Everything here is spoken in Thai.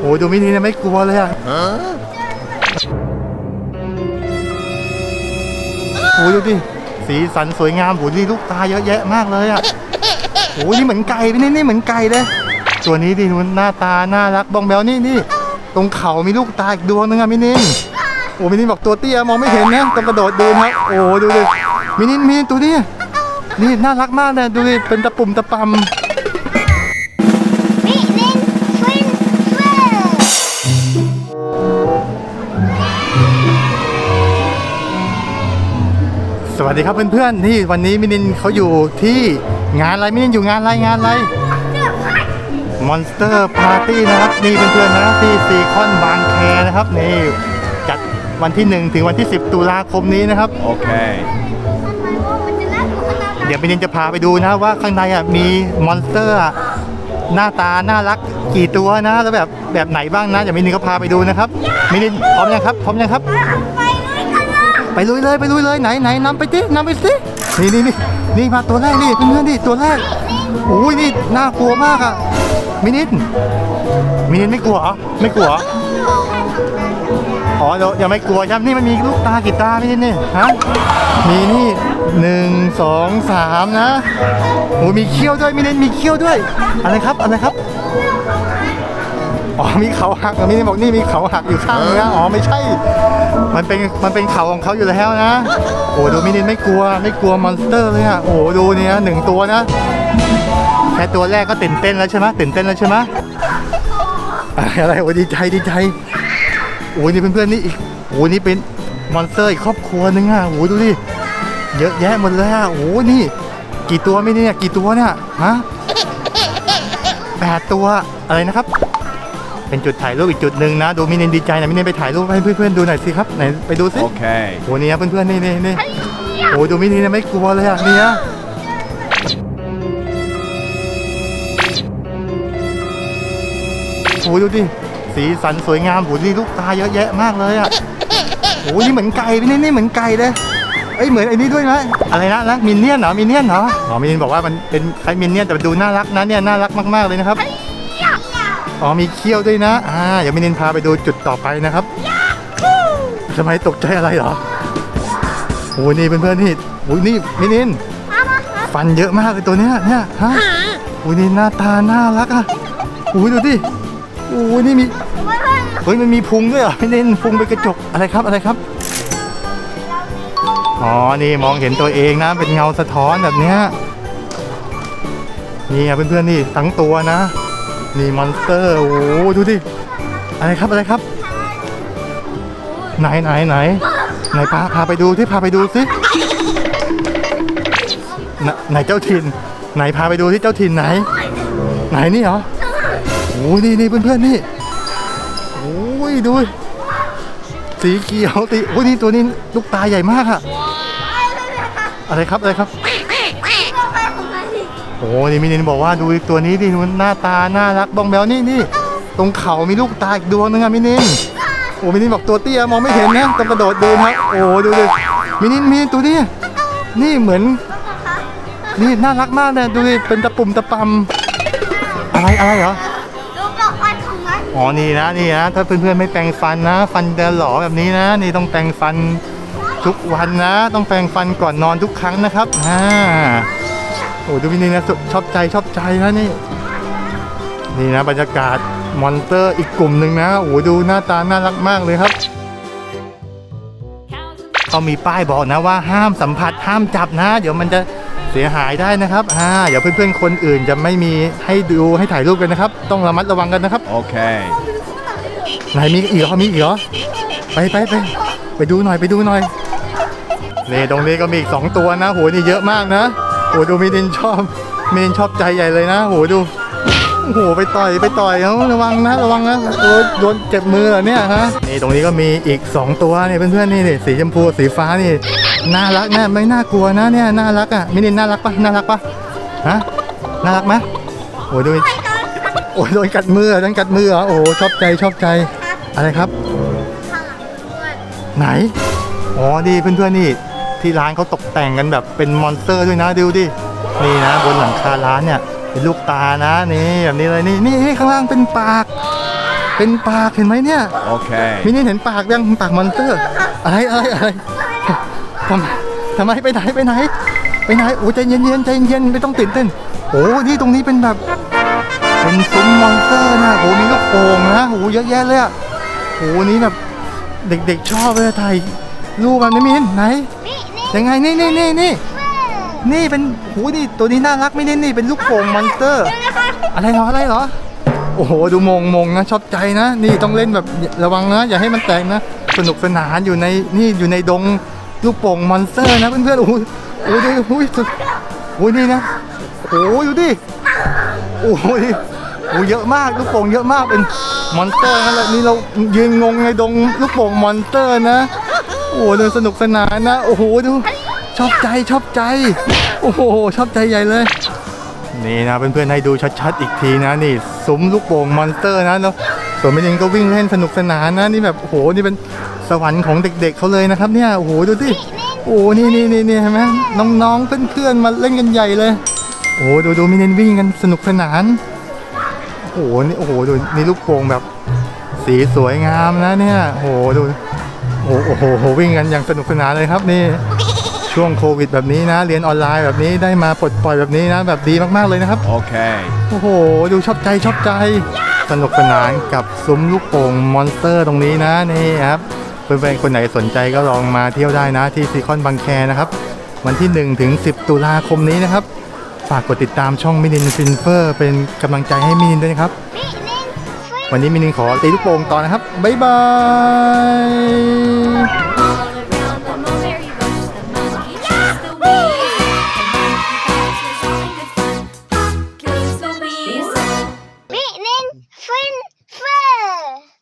โอ้ดูมินิเนี่ยไม่กลัวเลยอะโอ้ดูดิ สีสันสวยงามโอ้ดีลูกตาเยอะแยะมากเลยอะโอ้นี่เหมือนไก่พี่นี่นี่เหมือนไก่เลย ตัวนี้ดิมันหน้าตา น่ารักบองแบวนี่นี่ ตรงเขามีลูกตาอีกดวงนึงอะมินินโอ้มินินบอกตัวเตี้ยมองไม่เห็นนะต้องกระโดดดูนะครับโอ้ดูดิมินินมินินตัวนี้นี่น่ารักมากเลยดูดิเป็นตะปุ่มตะปำ สวัสดีครับเพื่อนๆ นี่วันนี้มินินเขาอยู่ที่งานอะไรมินินอยู่งานอะไรงานอะไร Monster Party นะครับนี่เพื่อนๆนะที่ซีคอนบางแคนะครับนี่จัดวันที่ 1 ถึงวันที่ 10 ตุลาคมนี้นะครับ Okay. มันจะน่ากลัวขนาดไหนเดี๋ยวมินินจะพาไปดูนะว่าข้างในอะมีมอนสเตอร์หน้าตา น่ารักกี่ตัวนะ แล้วแบบแบบไหนบ้างนะเดี๋ยวมินินก็พาไปดูนะครับมินินพร้อมยังครับพร้อมยังครับ ไปลุยเลยไปลุยเลยไหนไหนนำไปสินำไปสินี่นี่นี่นี่มาตัวแรกนี่เพื่อนๆนี่ตัวแรกโอ้ยนี่น่ากลัวมากอะมินินมินินไม่กลัวเหรอไม่กลัวอ๋อเดี๋ยวยังไม่กลัวใช่ไหมนี่มันมีลูกตากี่ตามินินนี่ฮะมีนี่หนึ่งสองสามนะโอ้ยมีเขี้ยวด้วยมินินมีเขี้ยวด้วยอะไรครับอะไรครับ อ๋อมีเขาหักมินิบอกนี่มีเขาหักอยู่ข้างนึงนะอ๋อไม่ใช่ มันเป็นมันเป็นเขาของเขาอยู่แล้วนะ โอ้ดูมินินไม่กลัวไม่กลัวมอนสเตอร์เลยอะโอ้ดูเนี่ยหนึ่งตัวนะแค่ตัวแรกก็ตื่นเต้นแล้วใช่ไหมตื่นเต้นแล้วใช่ไหมอะไรโอ้ดีใจดีใจโอ้นี่เพื่อนๆนี่อีกโอ้นี่เป็นมอนสเตอร์อีกครอบครัวนึงอะโอ้ดูดิเยอะแยะหมดเลยอะโอ้นี่ กี่ตัวไม่เนี่ยกี่ตัวเนี่ยฮะแปดตัวอะไรนะครับ เป็นจุดถ่ายรูปอีกจุดหนึ่งนะ ดูมินินดีใจนะมินินไปถ่ายรูปให้เพื่อนๆดูหน่อยสิครับไหนไปดูสิ Okay. โอ้นี่นะเพื่อนๆนี่นี่นี่โอ้ดูมินินไม่กลัวเลยอะเนี่ยโอ้ดูดิสีสันสวยงามโอ้นี่ลูกตาเยอะแยะมากเลยอะโอ้นี่เหมือนไก่พี่นี่นี่เหมือนไก่เลยเอ้ยเหมือนไอ้นี่ด้วยนะอะไรนะนะมินเนี่ยนเหรอมินเนี่ยนเหรออ๋อมินินบอกว่ามันเป็นคล้ายมินเนี่ยนแต่มันดูน่ารักนะเนี่ยน่ารักมากๆเลยนะครับ อ๋อมีเขี้ยวด้วยนะอ่าเดี๋ยวมินินพาไปดูจุดต่อไปนะครับทำไมตกใจอะไรเหรอโอ้ยนี่เพื่อนๆนี่โอ้ยนี่มินินฟันเยอะมากเลยตัวเนี้ยเนี่ยฮะโอ้ยนี่หน้าตาน่ารักอะโอ้ยดูดิโอ้ยนี่มีเฮ้ยมันมีพุงด้วยเหรอมินินพุงเป็นกระจกอะไรครับอะไรครับอ๋อ นี่มองเห็นตัวเองนะ เป็นเงาสะท้อนแบบเนี้ยนี่อะเพื่อนๆนี่ทั้งตัวนะ นี่มอนสเตอร์โอ้ดูดิ อะไรครับอะไรครับ ไหนไหนไหนไหนพาพาไปดูที่พาไปดูสิไหนไหนเจ้าถิ่นไหนพาไปดูที่เจ้าถิ่นไหน ไหนนี่เหรอโอ้ยนี่นี่เพื่อนๆนี่โอ้ยดูสีเขียวสีโอ้ยนี่ตัวนี้ลูกตาใหญ่มากอะอะไรครับอะไรครับ โอ้นี่มินินบอกว่าดูตัวนี้ดิมันหน้าตาน่ารักบองแบวนี่นี่ตรงเขามีลูกตาอีกดวงนึงอะมินินโอ้มินินบอกตัวเตี้ยมองไม่เห็นนะต้องกระโดดดูนะครับโอ้ดูดิมินินมินินตัวนี้นี่เหมือน นี่น่ารักมากเลยดูดิเป็นตะปุ่มตะปำอะไรอะไรเหรอรูปดอกไม้ของมันอ๋อนี่นะนี่นะถ้าเพื่อนๆไม่แปรงฟันนะ ฟันจะหลอแบบนี้นะ นี่ต้องแปรงฟันทุกวันนะ ต้องแปรงฟันก่อนนอนทุกครั้งนะครับอ่า โอ้ดูมินินะชอบใจชอบใจนะนี่ นี่นะบรรยากาศมอนเตอร์อีกกลุ่มหนึ่งนะโอ้ดูหน้าตาน่ารักมากเลยครับเขามีป้ายบอกนะว่าห้ามสัมผัสห้ามจับนะ เดี๋ยวมันจะเสียหายได้นะครับอ่าเดี๋ยวเพื่อนๆคนอื่นจะไม่มีให้ดูให้ถ่ายรูปกันนะครับ ต้องระมัดระวังกันนะครับ Okay. ไหนมีอีกเหรอมีอีกเหรอไปไปไปไปดูหน่อยไปดูหน่อยนี่ตรงนี้ก็มีอีกสองตัวนะโหนี่เยอะมากนะ โหดูมินินชอบมินินชอบใจใหญ่เลยนะโหดูโอ้โหไปต่อยไปต่อยเอาระวังนะระวังนะโดนโดนเจ็บมือเหรอเนี่ยฮะนี่ตรงนี้ก็มีอีกสองตัวนี่เพื่อนๆนี่นี่สีชมพูสีฟ้านี่น่ารักนะไม่น่ากลัวนะเนี่ยน่ารักอะมินินน่ารักปะน่ารักปะฮะน่ารักไหมโอ้ยดูโอ้ยโดนกัดมือโดนกัดมือเหรอโอ้โหชอบใจชอบใจอะไรครับ ไหน อ๋อดีเพื่อนๆนี่ ที่ร้านเขาตกแต่งกันแบบเป็นมอนสเตอร์ด้วยนะดูดินี่นะ บนหลังคาร้านเนี่ยเป็นลูกตานะนี่แบบนี้เลยนี่นี่นี่ข้างล่างเป็นปาก เป็นปากเห็นไหมเนี่ย Okay. มินิเห็นปากยังปากมอนสเตอร์อะไรอะไรอะไรทำทำไมไปไหนไปไหนไปไหนโอ้ใจเย็นเย็นๆใจเย็นไม่ต้องตื่นเต้นโอ้นี่ตรงนี้เป็นแบบเป็นซุ้มมอนสเตอร์นะโอ้มีลูกโป่งนะโอ้เยอะแยะเลยอะโอ้นี่แบบเด็กๆชอบเลยถ่ายรูปแบบนี้มินไหนนี่นี่ ยังไงนี่นี่นี่นี่นี่เป็นโอ้นี่ตัวนี้น่ารักไม่นี่นี่เป็นลูกโป่งมอนสเตอร์ อะไรเหรออะไรเหรอโอ้โหดูมงมงนะชอบใจนะ นี่ต้องเล่นแบบระวังนะ อย่าให้มันแตกนะ สนุกสนานอยู่ในนี่อยู่ในดงลูกโป่งมอนสเตอร์นะเพื่อนๆโอ้โหโอ้โหดูโอ้ยสุดโอ้ยนี่นะโอ้โหดูดิโอ้โหดิโอ้เยอะมากลูกโป่งเยอะมากเป็นมอนสเตอร์นะแล้วนี่เรายืนงงในดงลูกโป่งมอนสเตอร์นะ โอ้โหดูสนุกสนานนะ โอ้โหดูชอบใจชอบใจ โอ้โหชอบใจใหญ่เลย นี่นะเพื่อนๆให้ดูชัดๆอีกทีนะนี่ซุ้มลูกโป่งมอนสเตอร์นะแล้วส่วนไม่ยิงก็วิ่งเล่นสนุกสนานนะนี่แบบโอ้โหนี่เป็นสวรรค์ของเด็กๆเขาเลยนะครับเนี่ยโอ้โหดูสิโอ้โหนี่นี่นี่นี่เห็นไหมน้องๆเพื่อนๆมาเล่นกันใหญ่เลย โอ้โหดูดูมินินวิ่งกันสนุกสนานโอ้โหนี่โอ้โหดูนี่ลูกโป่งแบบสีสวยงามนะเนี่ยโอ้โหดู โอ้โหโอ้โหโอ้โหวิ่งกันอย่างสนุกสนานเลยครับนี่ช่วงโควิดแบบนี้นะ เรียนออนไลน์แบบนี้ได้มาปลดปล่อยแบบนี้นะ แบบดีมากๆเลยนะครับ Okay. โอ้โห ดูชอบใจชอบใจ สนุกสนานกับซุ้มลูกโป่งมอนสเตอร์ตรงนี้นะนี่ครับเพื่อนๆคนไหนสนใจก็ลองมาเที่ยวได้นะที่ซีคอนบางแคนะครับ วันที่ 1 ถึง 10 ตุลาคมนี้นะครับ ฝากกดติดตามช่องมินินฟินเฟอร์ เป็นกำลังใจให้มินินด้วยนะครับนี่นี่วันนี้มินินขอตีลูกโป่งต่อนะครับบ๊ายบาย